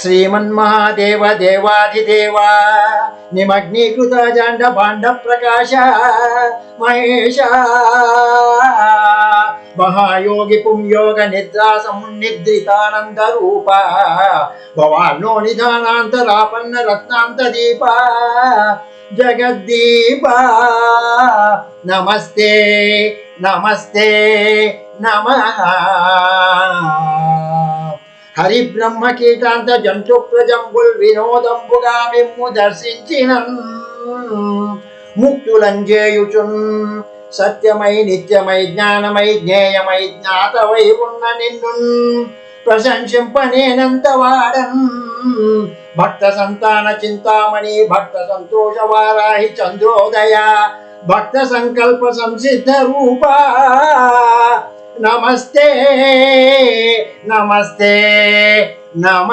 శ్రీమన్మహాదేవ దేవాదిదేవ నిమగ్నీకృత జాండ భాండ ప్రకాశ మహేష మహాయోగి పుంయోగ నిద్రా సమున్నిద్రితానంద రూప భవాన్నో నిధానాంతరాపన్న రత్నాంత దీప జగద్దీప నమస్తే నమస్తే నమ హరి బ్రహ్మ కీటాంత జంతు ప్రజంబుల్ వినోదంబుగా మిమ్ము దర్శించిన ముక్తులంజేయుచున్ సత్యమై నిత్యమై జ్ఞానమై జ్ఞేయమై జ్ఞాతవై ఉన్న నిన్ను ప్రశంసింపనేనంత వాడన్ భక్త సంతాన చింతామణి భక్త సంతోష వారాహి చంద్రోదయ భక్త సంకల్ప సంసిద్ధ రూపా నమస్తే నమస్తే నమ.